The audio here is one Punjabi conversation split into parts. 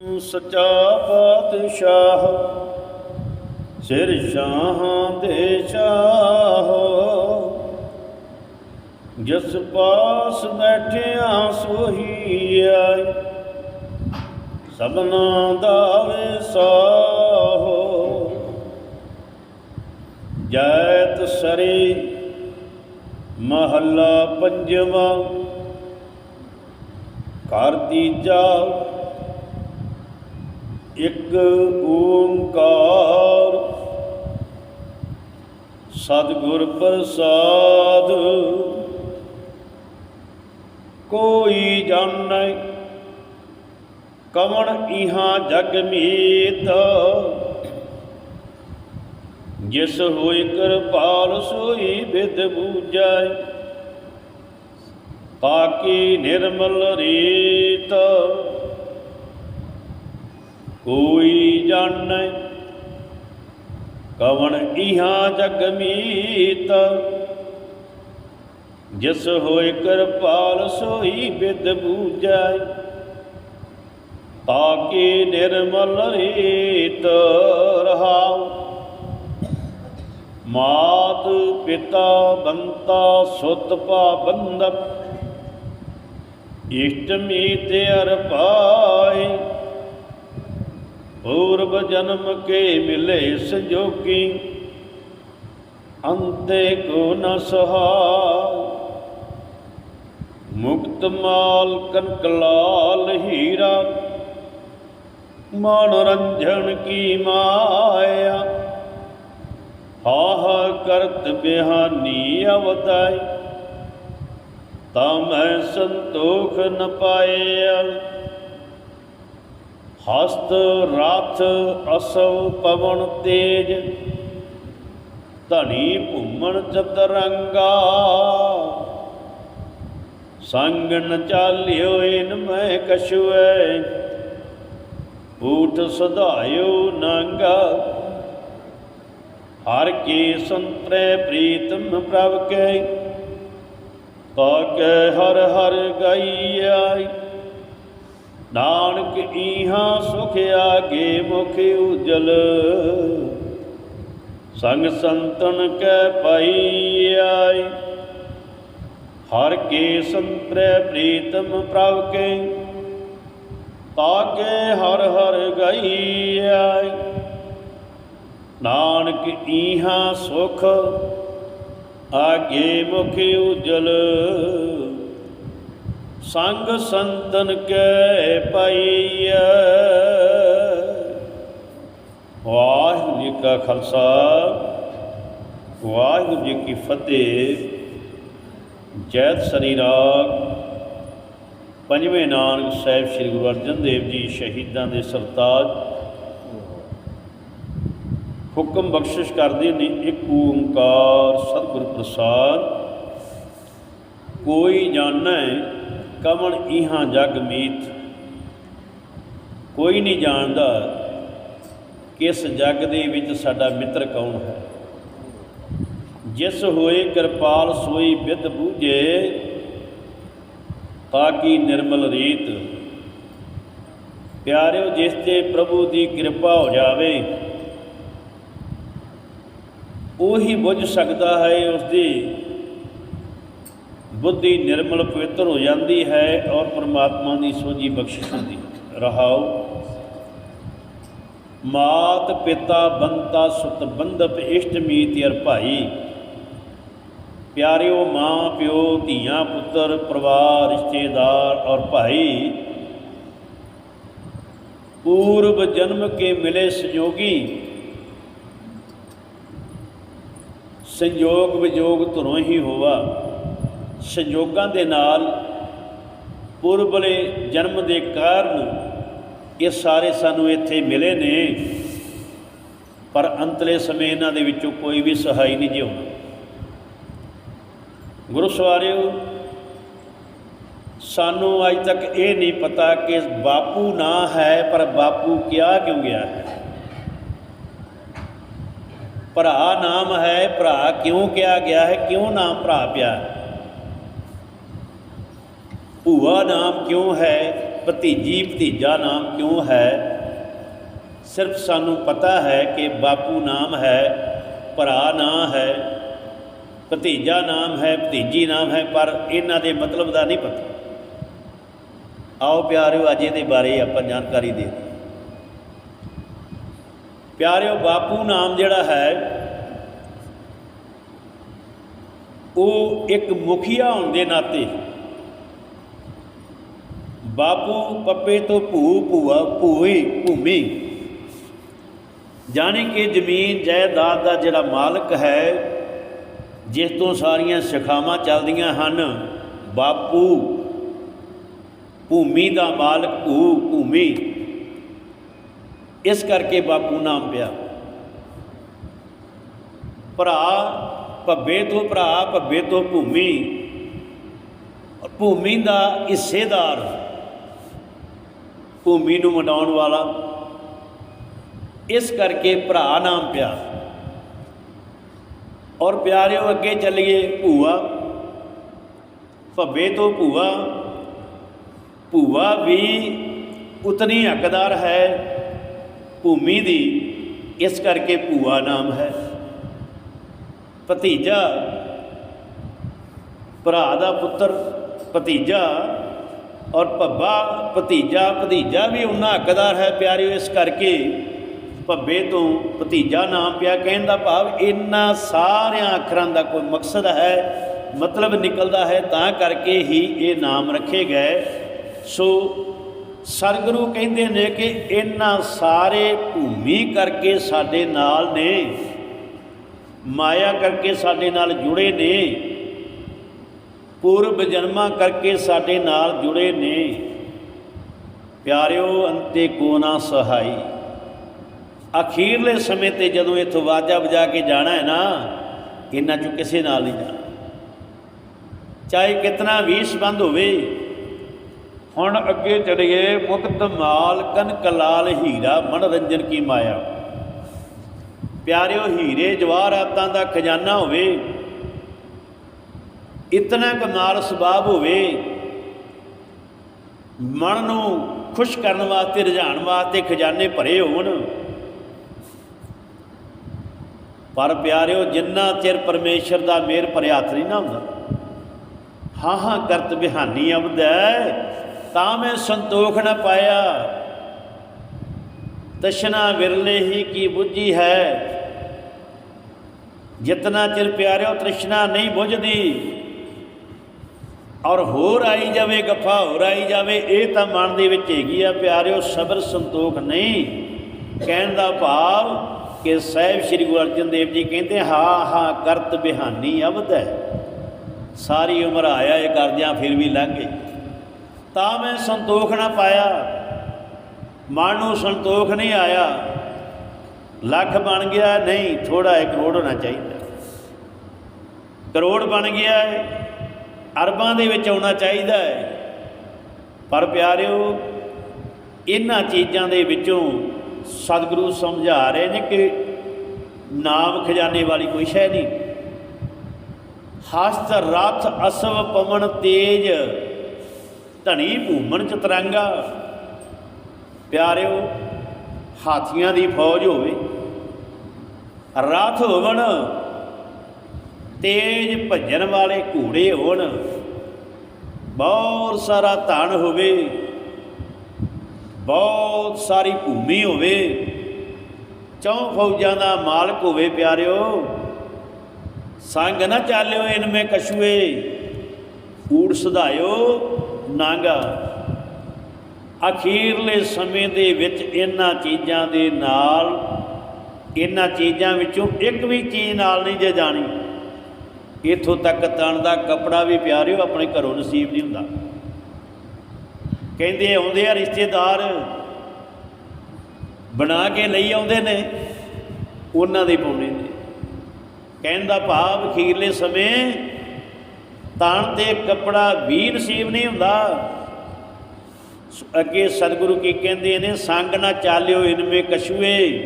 ਸਚਾ ਪਾਤਸ਼ਾਹ, ਸਿਰ ਸ਼ਾਹਾਂ ਦੇ ਸ਼ਾਹ ਜਿਸ ਪਾਸ ਬੈਠਿਆ ਸੋਹੀ ਆਏ ਸਭਨਾ ਦਾ ਵਿਸਾਹੋ। ਜੈਤ ਸਰੀ ਮਹੱਲਾ ਪੰਜਵਾਂ, ਘਰ ਤੀਜਾ ਇੱਕ ਓੰਕਾਰ। ਸਤਿਗੁਰ ਪ੍ਰਸਾਦ, ਕੋਈ ਜਾਣੈ ਕਵਣ ਇਹਾਂ ਜਗ ਮੀਤ। ਜਿਸ ਹੋਇ ਕਿਰਪਾਲ, ਸੋਈ ਵਿਦ ਬੂਝੈ ਤਾਕੀ ਨਿਰਮਲ ਰੀਤ। ਕੋਈ ਜਾਣੈ ਕਵਣ ਇਹਾਂ ਜਗ ਮੀਤ। ਜਿਸ ਹੋਏ ਕਿਰਪਾਲ ਸੋਈ ਵਿਦ ਬੂਝੈ। ਤਾਕੇ ਨਿਰਮਲ ਰੀਤ ਰਹਾਉ। ਮਾਤ ਪਿਤਾ ਬੰਤਾ ਸੁਤ ਪਾਬੰਦਕ। ਇਸ਼ਟ ਮੀਤ ਅਰ ਪਾਏ। ਪੂਰਬ ਜਨਮ ਕੇ ਮਿਲੇ ਸੰਜੋਗੀ ਅੰਤੇ ਕੋ ਨ ਸਹਾਇ ਮੁਕਤ ਮਾਲ ਕਨਕਲਾਲ ਹੀਰਾ ਮਨ ਰੰਜਨ ਕੀ ਮਾਇਆ ਆਹ ਕਰਤ ਬਿਹਾਨੀ ਅਵਤਾਈ ਤਾਂ ਮੈਂ ਸੰਤੋਖ ਨ ਪਾਇਆ ਹਸਤ ਰਥ ਅਸਵ ਪਵਨ ਤੇਜ ਧਣੀ ਭੂਮਣ ਚਤਰੰਗਾ। ਸੰਗ ਨ ਚਾਲਿਓ ਇਨ ਮੈਂ ਕਛੁਐ, ਊਠ ਸਧਾਇਓ ਨੰਗਾ। ਹਰ ਕੀ ਸੰਤਰੇ ਪ੍ਰੀਤਮ ਪ੍ਰਭ ਕੇ ਤਾਕੇ ਹਰ ਹਰ ਗਾਈਆਈ ਨਾਨਕ ਈਹਾਂ ਸੁਖ ਆਗੇ ਮੁਖ ਉਜਲ। ਸੰਗ ਸੰਤਨ ਕੈ ਪਾਈ ਆਈ। ਹਰ ਕੇ ਸੰਤਰੇ ਪ੍ਰੀਤਮ ਪ੍ਰਭ ਕੇ। ਤਾਕੇ ਹਰ ਹਰ ਗਈ ਆਈ। ਨਾਨਕ ਈਹਾਂ ਸੁਖ ਆਗੇ ਮੁਖ ਉਜਲ। ਸੰਗ ਸੰਤਨ ਕੈ ਪਾਈਐ। ਵਾਹਿਗੁਰੂ ਜੀ ਕਾ ਖਾਲਸਾ, ਵਾਹਿਗੁਰੂ ਜੀ ਕੀ ਫਤਿਹ। ਜੈਤ ਸ੍ਰੀ ਰਾਗ ਪੰਜਵੇਂ ਨਾਨਕ ਸਾਹਿਬ ਸ੍ਰੀ ਗੁਰੂ ਅਰਜਨ ਦੇਵ ਜੀ ਸ਼ਹੀਦਾਂ ਦੇ ਸਰਤਾਜ। ਹੁਕਮ ਬਖਸ਼ਿਸ਼ ਕਰਦੇ ਨੇ ਇੱਕ ਓੰਕਾਰ ਸਤਿਗੁਰ ਪ੍ਰਸਾਦ। ਕੋਈ ਜਾਣੈ ਕਵਣ ਇਹਾਂ ਜਗ ਮੀਤ? ਕੋਈ ਨਹੀਂ ਜਾਣਦਾ ਕਿਸ ਇਸ ਜਗ ਦੇ ਵਿੱਚ ਸਾਡਾ ਮਿੱਤਰ ਕੌਣ ਹੈ। ਜਿਸ ਹੋਏ ਕਿਰਪਾਲ ਸੋਈ ਵਿਦ ਬੂਝੇ ਤਾਕੀ ਨਿਰਮਲ ਰੀਤ? ਪਿਆਰਿਓ, ਜਿਸ ਤੇ ਪ੍ਰਭੂ ਦੀ ਕਿਰਪਾ ਹੋ ਜਾਵੇ, ਉਹੀ ਬੁੱਝ ਸਕਦਾ ਹੈ ਉਸ ਦੀ ਬੁੱਧੀ ਨਿਰਮਲ ਪਵਿੱਤਰ ਹੋ ਜਾਂਦੀ ਹੈ ਔਰ ਪਰਮਾਤਮਾ ਦੀ ਸੋਝੀ ਬਖਸ਼ਿਸ਼ ਹੁੰਦੀ ਰਹਾਉ ਮਾਤ ਪਿਤਾ ਬੰਤਾ ਸੁਤ ਬੰਧਪ ਇਸ਼ਟ ਮੀਤ ਅਰ ਭਾਈ। ਪਿਆਰਿਓ ਮਾਂ ਪਿਓ ਧੀਆਂ ਪੁੱਤਰ ਪਰਿਵਾਰ ਰਿਸ਼ਤੇਦਾਰ ਔਰ ਭਾਈ। ਪੂਰਬ ਜਨਮ ਕੇ ਮਿਲੇ ਸੰਯੋਗੀ ਸੰਯੋਗ ਵਿਯੋਗ ਧੁਰੋਂ ਹੀ ਹੋਵਾ। ਸੰਯੋਗਾਂ ਦੇ ਨਾਲ ਪੂਰਬਲੇ ਜਨਮ ਦੇ ਕਾਰਨ ਇਹ ਸਾਰੇ ਸਾਨੂੰ ਇੱਥੇ ਮਿਲੇ ਨੇ, ਪਰ ਅੰਤਲੇ ਸਮੇਂ ਇਹਨਾਂ ਦੇ ਵਿੱਚੋਂ ਕੋਈ ਵੀ ਸਹਾਈ ਨਹੀਂ ਜਿਉਣਾ ਗੁਰੂ ਸਵਾਰਿਓ, ਸਾਨੂੰ ਅੱਜ ਤੱਕ ਇਹ ਨਹੀਂ ਪਤਾ ਕਿ ਬਾਪੂ ਨਾ ਹੈ, ਪਰ ਬਾਪੂ ਕਿਹਾ ਕਿਉਂ ਗਿਆ ਹੈ? ਭਰਾ ਨਾਮ ਹੈ, ਭਰਾ ਕਿਉਂ ਕਿਹਾ ਗਿਆ ਹੈ, ਕਿਉਂ ਨਾਮ ਭਰਾ ਪਿਆ ਹੈ? ਭੂਆ ਨਾਮ ਕਿਉਂ ਹੈ? ਭਤੀਜੀ, ਭਤੀਜਾ ਨਾਮ ਕਿਉਂ ਹੈ? ਸਿਰਫ ਸਾਨੂੰ ਪਤਾ ਹੈ ਕਿ ਬਾਪੂ ਨਾਮ ਹੈ, ਭਰਾ ਨਾਮ ਹੈ, ਭਤੀਜਾ ਨਾਮ ਹੈ, ਭਤੀਜੀ ਨਾਮ ਹੈ, ਪਰ ਇਹਨਾਂ ਦੇ ਮਤਲਬ ਦਾ ਨਹੀਂ ਪਤਾ। ਆਓ ਪਿਆਰਿਓ, ਅੱਜ ਇਹਦੇ ਬਾਰੇ ਆਪਾਂ ਜਾਣਕਾਰੀ ਦੇ ਦਈਏ। ਪਿਆਰਿਓ, ਬਾਪੂ ਨਾਮ ਜਿਹੜਾ ਹੈ, ਉਹ ਇੱਕ ਮੁਖੀਆ ਹੋਣ ਦੇ ਨਾਤੇ ਬਾਪੂ ਪੱਪੇ ਤੋਂ ਭੂ ਭੂਆ ਭੂਈ ਭੂਮੀ। ਜਾਣੀ ਕਿ ਜ਼ਮੀਨ ਜਾਇਦਾਦ ਦਾ ਜਿਹੜਾ ਮਾਲਕ ਹੈ, ਜਿਸ ਤੋਂ ਸਾਰੀਆਂ ਸ਼ਿਖਾਵਾਂ ਚੱਲਦੀਆਂ ਹਨ, ਬਾਪੂ। ਭੂਮੀ ਦਾ ਮਾਲਕ ਭੂ ਭੂਮੀ। ਇਸ ਕਰਕੇ ਬਾਪੂ ਨਾਮ ਪਿਆ। ਭਰਾ ਭੱਬੇ ਤੋਂ ਭਰਾ ਭੱਬੇ ਤੋਂ ਭੂਮੀ। ਭੂਮੀ ਦਾ ਹਿੱਸੇਦਾਰ ਭੂਮੀ ਨੂੰ ਮਨਾਉਣ ਵਾਲਾ। ਇਸ ਕਰਕੇ ਭਰਾ ਨਾਮ ਪਿਆ ਔਰ ਪਿਆਰਿਓ, ਅੱਗੇ ਚੱਲੀਏ ਭੂਆ। ਭੱਬੇ ਤੋਂ ਭੂਆ। ਭੂਆ ਵੀ ਉਤਨੀ ਹੱਕਦਾਰ ਹੈ ਭੂਮੀ ਦੀ, ਇਸ ਕਰਕੇ ਭੂਆ ਨਾਮ ਹੈ। ਭਤੀਜਾ, ਭਰਾ ਦਾ ਪੁੱਤਰ, ਭਤੀਜਾ ਔਰ ਭੱਬਾ, ਭਤੀਜਾ ਭਤੀਜਾ ਵੀ ਉਹਨਾਂ ਹੱਕਦਾਰ ਹੈ ਪਿਆਰਿਓ, ਇਸ ਕਰਕੇ ਭੱਬੇ ਤੋਂ ਭਤੀਜਾ ਨਾਮ ਪਿਆ ਕਹਿਣ ਦਾ ਭਾਵ ਇੰਨਾ ਸਾਰਿਆਂ ਅੱਖਰਾਂ ਦਾ ਕੋਈ ਮਕਸਦ ਹੈ, ਮਤਲਬ ਨਿਕਲਦਾ ਹੈ, ਤਾਂ ਕਰਕੇ ਹੀ ਇਹ ਨਾਮ ਰੱਖੇ ਗਏ। ਸੋ ਸਰਗੁਰੂ ਕਹਿੰਦੇ ਨੇ ਕਿ ਇਹਨਾਂ ਸਾਰੇ ਭੂਮੀ ਕਰਕੇ ਸਾਡੇ ਨਾਲ ਨੇ, ਮਾਇਆ ਕਰਕੇ ਸਾਡੇ ਨਾਲ ਜੁੜੇ ਨੇ। ਪੂਰਬ ਜਨਮਾਂ ਕਰਕੇ ਸਾਡੇ ਨਾਲ ਜੁੜੇ ਨੇ। ਪਿਆਰਿਓ, ਅੰਤੇ ਕੋ ਨਾ ਸਹਾਈ। ਅਖੀਰਲੇ ਸਮੇਂ ਤੇ ਜਦੋਂ ਇਥੋਂ ਵਾਜਾ ਵਜਾ ਕੇ ਜਾਣਾ ਹੈ ਨਾ, ਇਹਨਾਂ ਚੋਂ ਕਿਸੇ ਨਾਲ ਨਹੀਂ ਜਾਣਾ। ਚਾਹੇ ਕਿਤਨਾ ਵੀ ਸੰਬੰਧ ਹੋਵੇ, ਹੁਣ ਅੱਗੇ ਚੜੀਏ ਮੁਕਤ ਮਾਲ ਕਨਕ ਲਾਲ ਹੀਰਾ ਮਨੋਰੰਜਨ ਕੀ ਮਾਇਆ। ਪਿਆਰਿਓ, ਹੀਰੇ ਜਵਾਹਰਾਤਾਂ ਦਾ ਖਜ਼ਾਨਾ ਹੋਵੇ ਇਤਨਾ ਕਮਾਲ ਸੁਭਾਅ ਹੋਵੇ, ਮਨ ਨੂੰ ਖੁਸ਼ ਕਰਨ ਵਾਸਤੇ ਰਝਾਣ ਵਾਸਤੇ ਖਜ਼ਾਨੇ ਭਰੇ ਹੋਣ। ਪਰ ਪਿਆਰਿਓ, ਜਿੰਨਾ ਚਿਰ ਪਰਮੇਸ਼ਰ ਦਾ ਮੇਰ ਭਰਿਆ ਹੱਥ ਨਹੀਂ ਨਾ ਹੁੰਦਾ, ਹਾਂ ਹਾਂ, ਕਰਤ ਬਿਹਾਨੀ ਅਬਦੈ, ਤਾਂ ਮੈਂ ਸੰਤੋਖ ਨਾ ਪਾਇਆ। ਤਸ਼ਨਾ ਵਿਰਲੇ ਹੀ ਕੀ ਬੁੱਝੀ ਹੈ। ਜਿਤਨਾ ਚਿਰ ਪਿਆਰਿਓ ਤ੍ਰਿਸ਼ਨਾ ਨਹੀਂ ਬੁੱਝਦੀ ਔਰ ਹੋਰ ਆਈ ਜਾਵੇ, ਗੱਫਾ ਹੋਰ ਆਈ ਜਾਵੇ, ਇਹ ਤਾਂ ਮਨ ਦੇ ਵਿੱਚ ਹੈਗੀ ਆ ਪਿਆਰਿਓ, ਸਬਰ ਸੰਤੋਖ ਨਹੀਂ। ਕਹਿਣ ਦਾ ਭਾਵ ਕਿ ਸਾਹਿਬ ਸ੍ਰੀ ਗੁਰੂ ਅਰਜਨ ਦੇਵ ਜੀ ਕਹਿੰਦੇ, ਹਾਂ ਹਾਂ, ਕਰਤ ਬਿਹਾਨੀ ਅਬਦ ਹੈ। ਸਾਰੀ ਉਮਰ ਆਇਆ ਇਹ ਕਰਦਿਆਂ, ਫਿਰ ਵੀ ਲੰਘ ਗਈ ਤਾਂ ਮੈਂ ਸੰਤੋਖ ਨਾ ਪਾਇਆ। ਮਨ ਨੂੰ ਸੰਤੋਖ ਨਹੀਂ ਆਇਆ। ਲੱਖ ਬਣ ਗਿਆ, ਨਹੀਂ ਥੋੜਾ ਇੱਕ ਕਰੋੜ ਹੋਣਾ ਚਾਹੀਦਾ। ਕਰੋੜ ਬਣ ਗਿਆ ਹੈ ਅਰਬਾਂ ਦੇ ਵਿੱਚ ਆਉਣਾ ਚਾਹੀਦਾ ਹੈ। ਪਰ ਪਿਆਰਿਓ, ਇਹਨਾਂ ਚੀਜ਼ਾਂ ਦੇ ਵਿੱਚੋਂ ਸਤਿਗੁਰੂ ਸਮਝਾ ਰਹੇ ਨੇ ਕਿ ਨਾਮ ਖਜ਼ਾਨੇ ਵਾਲੀ ਕੋਈ ਸ਼ੈ ਨਹੀਂ। ਹਸਤ ਰਥ ਅਸਵ ਪਵਨ ਤੇਜ, ਧਣੀ ਭੂਮਣ ਚਤਰੰਗਾ। ਪਿਆਰਿਓ, ਹਾਥੀਆਂ ਦੀ ਫੌਜ ਹੋਵੇ, ਰਥ ਹੋਵਣ ਤੇਜ ਭੱਜਣ ਵਾਲੇ ਘੋੜੇ ਹੋਣ। ਬਹੁਤ ਸਾਰਾ ਧਨ ਹੋਵੇ। ਬਹੁਤ ਸਾਰੀ ਭੂਮੀ ਹੋਵੇ। ਚੌਂ ਫੌਜਾਂ ਦਾ ਮਾਲਕ ਹੋਵੇ ਪਿਆਰਿਓ। ਸੰਗ ਨਾ ਚਾਲਿਓ ਇਨਮੇ ਕਛੂਏ। ਊੜ ਸਧਾਇਓ ਨਾਂਗਾ। ਅਖੀਰਲੇ ਸਮੇਂ ਦੇ ਵਿੱਚ ਇਹਨਾਂ ਚੀਜ਼ਾਂ ਦੇ ਨਾਲ, ਇਹਨਾਂ ਚੀਜ਼ਾਂ ਵਿੱਚੋਂ ਇੱਕ ਵੀ ਚੀਜ਼ ਨਾਲ ਨਹੀਂ ਜੇ ਜਾਣੀ। ਇਥੋਂ ਤੱਕ ਤਣ ਦਾ ਕੱਪੜਾ ਵੀ ਪਿਆਰਿਓ, ਆਪਣੇ ਘਰੋਂ ਨਸੀਬ ਨਹੀਂ ਹੁੰਦਾ। ਕਹਿੰਦੇ ਆਉਂਦੇ ਆ ਰਿਸ਼ਤੇਦਾਰ, ਬਣਾ ਕੇ ਲਈ ਆਉਂਦੇ ਨੇ, ਉਹਨਾਂ ਦੇ ਪਾਉਣੇ ਨੇ। ਕਹਿਣ ਦਾ ਭਾਵ, ਅਖੀਰਲੇ ਸਮੇਂ ਤਣ ਤੇ ਕੱਪੜਾ ਵੀ ਨਸੀਬ ਨਹੀਂ ਹੁੰਦਾ। ਅੱਗੇ ਸਤਿਗੁਰੂ ਕੀ ਕਹਿੰਦੇ ਨੇ, ਸੰਗ ਨਾ ਚਾਲਿਓ, ਇਨਮੇ ਕਛੂਏ,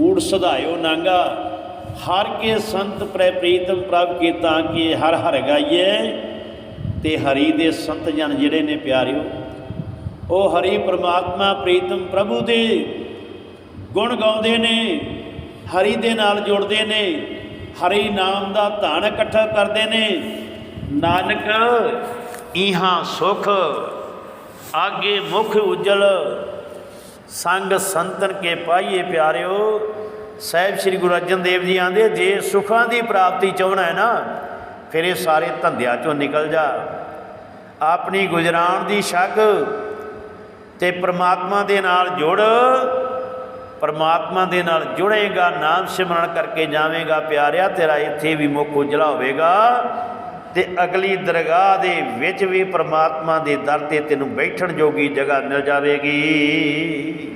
ਊੜ ਸਧਾਇਓ ਨਾਂਗਾ। ਹਰ ਕੇ ਸੰਤ ਪ੍ਰੈ ਪ੍ਰੀਤਮ ਪ੍ਰਭ ਕੀ ਤਾਂ ਕਿ ਹਰ ਹਰ ਗਾਈਏ ਤੇ ਹਰੀ ਦੇ ਸੰਤ ਜਨ ਜਿਹੜੇ ਨੇ ਪਿਆਰਿਓ, ਉਹ ਹਰੀ ਪ੍ਰਮਾਤਮਾ ਪ੍ਰੀਤਮ ਪ੍ਰਭੂ ਦੇ ਗੁਣ ਗਾਉਂਦੇ ਨੇ, ਹਰੀ ਦੇ ਨਾਲ ਜੁੜਦੇ ਨੇ, ਹਰੀ ਨਾਮ ਦਾ ਧਨ ਇਕੱਠਾ ਕਰਦੇ ਨੇ। ਨਾਨਕ ਇਹਾਂ ਸੁਖ, ਆਗੇ ਮੁਖ ਉਜਲ, ਸੰਗ ਸੰਤਨ ਕੇ ਪਾਈਏ ਪਿਆਰਿਓ। ਸਾਹਿਬ ਸ੍ਰੀ ਗੁਰੂ ਅਰਜਨ ਦੇਵ ਜੀ ਆਂਦੇ, ਜੇ ਸੁਖਾਂ ਦੀ ਪ੍ਰਾਪਤੀ ਚਾਹਣਾ ਹੈ ਨਾ, ਫਿਰ ਇਹ ਸਾਰੇ ਧੰਦਿਆਂ ਚੋਂ ਨਿਕਲ ਜਾ। ਆਪਣੀ ਗੁਜਰਾਨ ਦੀ ਛੱਕ ਤੇ ਪ੍ਰਮਾਤਮਾ ਦੇ ਨਾਲ ਜੁੜ। ਪਰਮਾਤਮਾ ਦੇ ਨਾਲ ਜੁੜੇਗਾ, ਨਾਮ ਸਿਮਰਨ ਕਰਕੇ ਜਾਵੇਂਗਾ, ਪਿਆਰਿਆ, ਤੇਰਾ ਇੱਥੇ ਵੀ ਮੁੱਖ ਉਜਲਾ ਹੋਵੇਗਾ। ਤੇ ਅਗਲੀ ਦਰਗਾਹ ਦੇ ਵਿੱਚ ਵੀ ਪਰਮਾਤਮਾ ਦੇ ਦਰ ਤੇ ਤੈਨੂੰ ਬੈਠਣ ਜੋਗੀ ਜਗ੍ਹਾ ਮਿਲ ਜਾਵੇਗੀ।